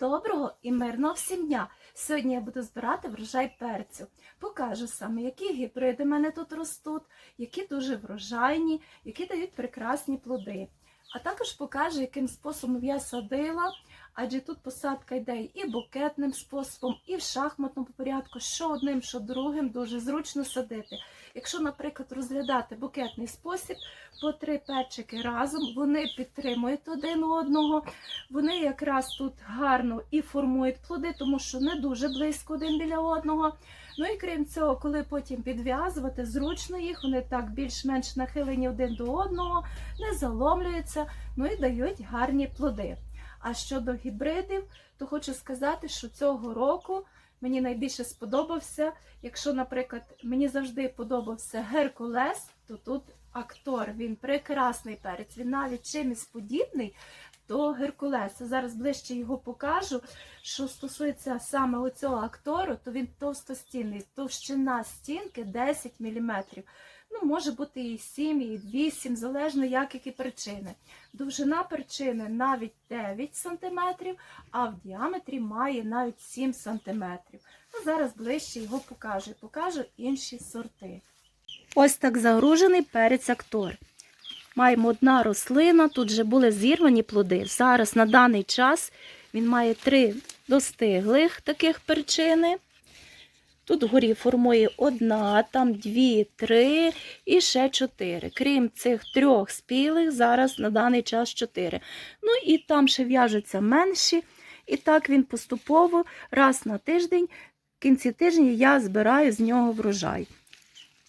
Доброго і мирного всім дня! Сьогодні я буду збирати врожай перцю. Покажу саме, які гібриди в мене тут ростуть, які дуже врожайні, які дають прекрасні плоди. А також покажу, яким способом я садила, адже тут посадка йде і букетним способом, і в шахматному порядку, що одним, що другим, дуже зручно садити. Якщо, наприклад, розглядати букетний спосіб, по три перчики разом, вони підтримують один одного, вони якраз тут гарно і формують плоди, тому що не дуже близько один біля одного. Ну і крім цього, коли потім підв'язувати, зручно їх, вони так більш-менш нахилені один до одного, не заломлюються, ну і дають гарні плоди. А щодо гібридів, то хочу сказати, що цього року мені найбільше сподобався. Якщо, наприклад, мені завжди подобався Геркулес, то тут актор, він прекрасний перець, він навіть чимось подібний до Геркулеса. Зараз ближче його покажу. Що стосується саме оцього актору, то він товстостінний, товщина стінки 10 мм. Ну, може бути і 7, і 8, залежно як які причини. Довжина перчини навіть 9 см, а в діаметрі має навіть 7 см. Ну, зараз ближче його покажу. І покажу інші сорти. Ось так загружений перець актор. Маємо одна рослина, тут вже були зірвані плоди. Зараз на даний час він має три достиглих таких перчини. Тут вгорі формує одна, там дві, три і ще чотири. Крім цих трьох спілих, зараз на даний час чотири. Ну і там ще в'яжуться менші. І так він поступово раз на тиждень, в кінці тижня я збираю з нього врожай.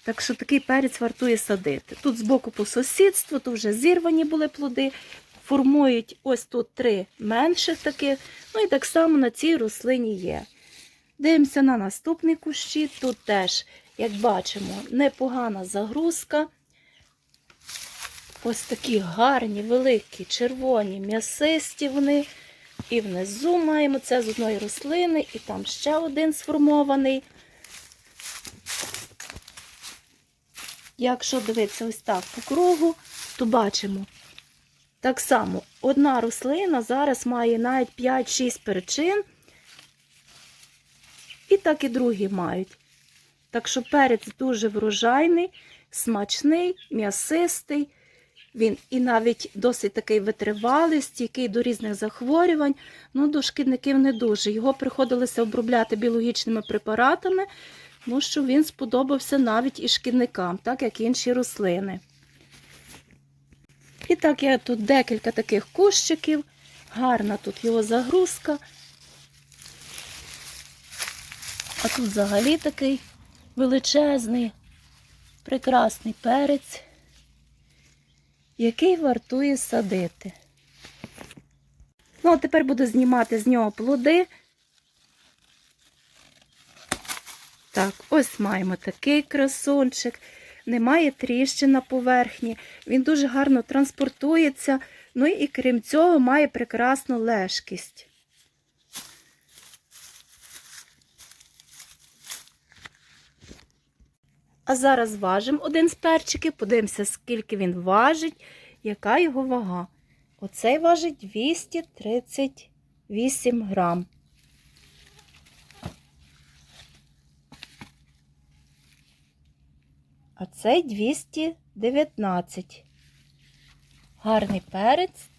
Так що такий перець вартує садити. Тут збоку по сусідству, то вже зірвані були плоди. Формують ось тут три менших таких. Ну і так само на цій рослині є. Дивимося на наступний кущі. Тут теж, як бачимо, непогана загрузка. Ось такі гарні, великі, червоні, м'ясисті вони. І внизу маємо це з одної рослини, і там ще один сформований. Якщо дивитися ось так по кругу, то бачимо. Так само, одна рослина зараз має навіть 5-6 перечин. І так і другі мають. Так що перець дуже врожайний, смачний, м'ясистий. Він і навіть досить такий витривалий, стійкий до різних захворювань. Ну, до шкідників не дуже. Його приходилося обробляти біологічними препаратами, тому що він сподобався навіть і шкідникам, так як інші рослини. І так, я тут декілька таких кущиків. Гарна тут його загрузка. А тут взагалі такий величезний, прекрасний перець, який вартує садити. Ну, а тепер буду знімати з нього плоди. Так, ось маємо такий красунчик. Немає тріщин на поверхні. Він дуже гарно транспортується. Ну і крім цього, має прекрасну лежкість. А зараз важимо один з перчиків, подивимося, скільки він важить, яка його вага. Оцей важить 238 грам. А цей 219. Гарний перець.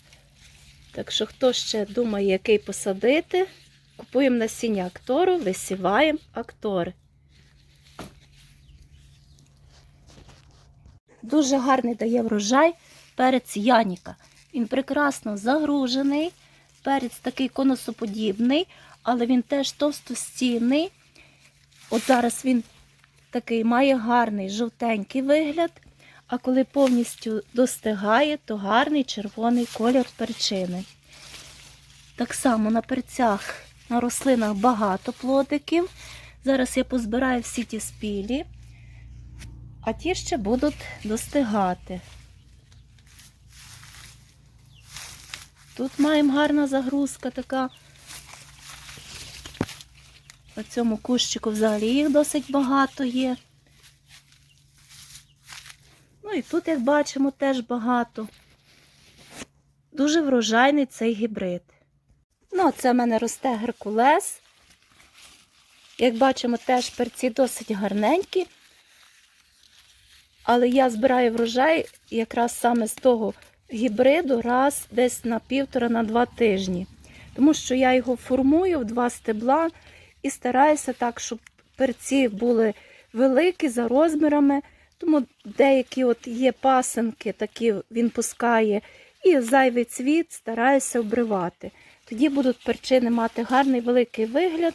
Так що, хто ще думає, який посадити, купуємо насіння актору, висіваємо актори. Дуже гарний дає врожай перець Яніка. Він прекрасно загружений, перець такий конусоподібний, але він теж товстостінний. От зараз він такий має гарний жовтенький вигляд, а коли повністю достигає, то гарний червоний колір перчини. Так само на перцях, на рослинах багато плодиків. Зараз я позбираю всі ті спілі а ті ще будуть достигати. Тут маємо гарна загрузка така. На цьому кущику взагалі їх досить багато є. Ну і тут, як бачимо, теж багато. Дуже врожайний цей гібрид. Ну, це в мене росте геркулес. Як бачимо, теж перці досить гарненькі. Але я збираю врожай якраз саме з того гібриду раз десь на півтора на два тижні. Тому що я його формую в два стебла і стараюся так, щоб перці були великі за розмірами. Тому деякі от є пасенки, такі він пускає, і зайвий цвіт стараюся обривати. Тоді будуть перчини мати гарний великий вигляд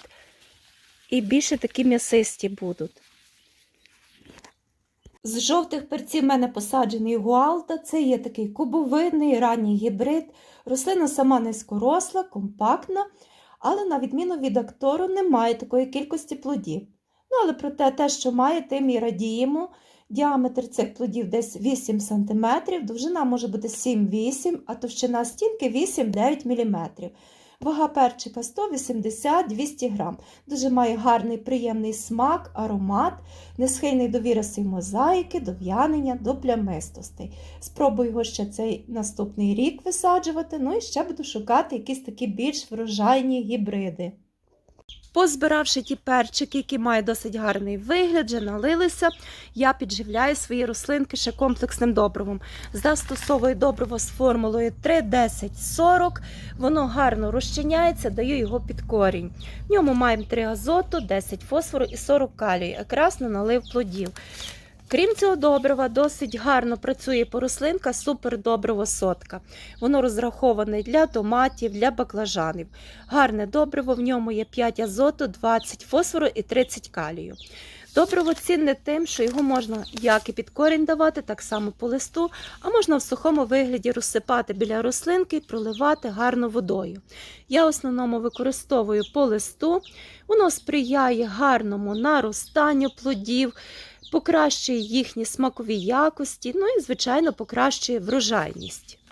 і більше такі м'ясисті будуть. З жовтих перців в мене посаджений гуалта. Це є такий кубовидний ранній гібрид. Рослина сама низькоросла, компактна, але на відміну від актору немає такої кількості плодів. Ну, але проте те, що має, тим і радіємо. Діаметр цих плодів десь 8 см, довжина може бути 7-8 а товщина стінки 8-9 мм. Вага перчика 180-200 г. Дуже має гарний приємний смак, аромат, несхильний до віруси мозаїки, до в'янення, до плямистостей. Спробую його ще цей наступний рік висаджувати, ну і ще буду шукати якісь такі більш врожайні гібриди. Позбиравши ті перчики, які мають досить гарний вигляд, вже налилися, я підживляю свої рослинки ще комплексним добривом. Застосовую добриво з формулою 3-10-40. Воно гарно розчиняється, даю його під корінь. В ньому маємо 3 азоту, 10 фосфору і 40 калію, якраз на налив плодів. Крім цього добрива, досить гарно працює по рослинка супер добриво сотка. Воно розраховане для томатів, для баклажанів. Гарне добриво, в ньому є 5 азоту, 20 фосфору і 30 калію. Добриво цінне тим, що його можна як і під корінь давати, так само по листу, а можна в сухому вигляді розсипати біля рослинки і проливати гарно водою. Я в основному використовую по листу, воно сприяє гарному наростанню плодів покращує їхні смакові якості, ну і, звичайно, покращує врожайність.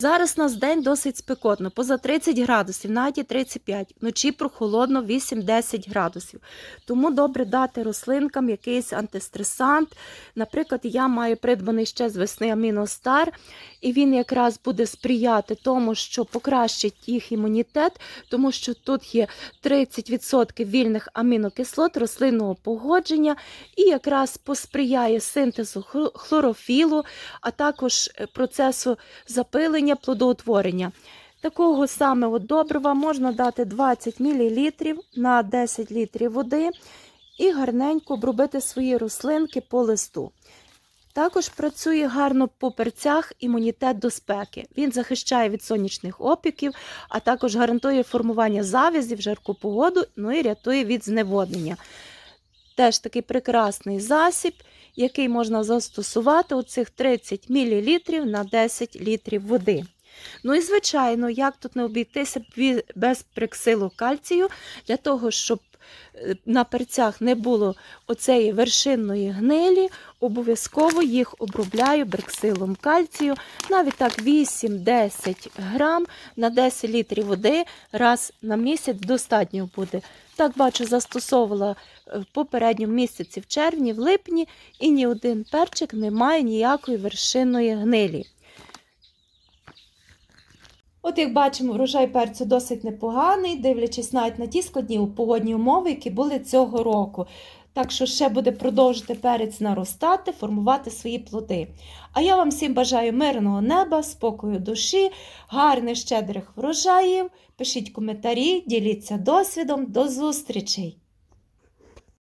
Зараз у нас день досить спекотно, поза 30 градусів, навіть і 35, вночі прохолодно 8-10 градусів. Тому добре дати рослинкам якийсь антистресант. Наприклад, я маю придбаний ще з весни Аміностар, і він якраз буде сприяти тому, що покращить їх імунітет, тому що тут є 30% вільних амінокислот рослинного погодження і якраз посприяє синтезу хлорофілу, а також е, процесу запилення плодоутворення. Такого саме от добрива можна дати 20 мл на 10 літрів води і гарненько обробити свої рослинки по листу. Також працює гарно по перцях імунітет до спеки. Він захищає від сонячних опіків, а також гарантує формування завязів жарку погоду, ну і рятує від зневоднення. Теж такий прекрасний засіб, який можна застосувати у цих 30 мл на 10 літрів води. Ну і звичайно, як тут не обійтися без приксилу кальцію, для того, щоб на перцях не було оцеї вершинної гнилі, обов'язково їх обробляю бриксилом кальцію, навіть так 8-10 грам на 10 літрів води раз на місяць достатньо буде. Так бачу, застосовувала е, в попередньому місяці в червні, в липні, і ні один перчик не має ніякої вершинної гнилі. От як бачимо, врожай перцю досить непоганий, дивлячись навіть на ті складні погодні умови, які були цього року. Так що ще буде продовжити перець наростати, формувати свої плоди. А я вам всім бажаю мирного неба, спокою душі, гарних щедрих врожаїв. Пишіть коментарі, діліться досвідом. До зустрічей!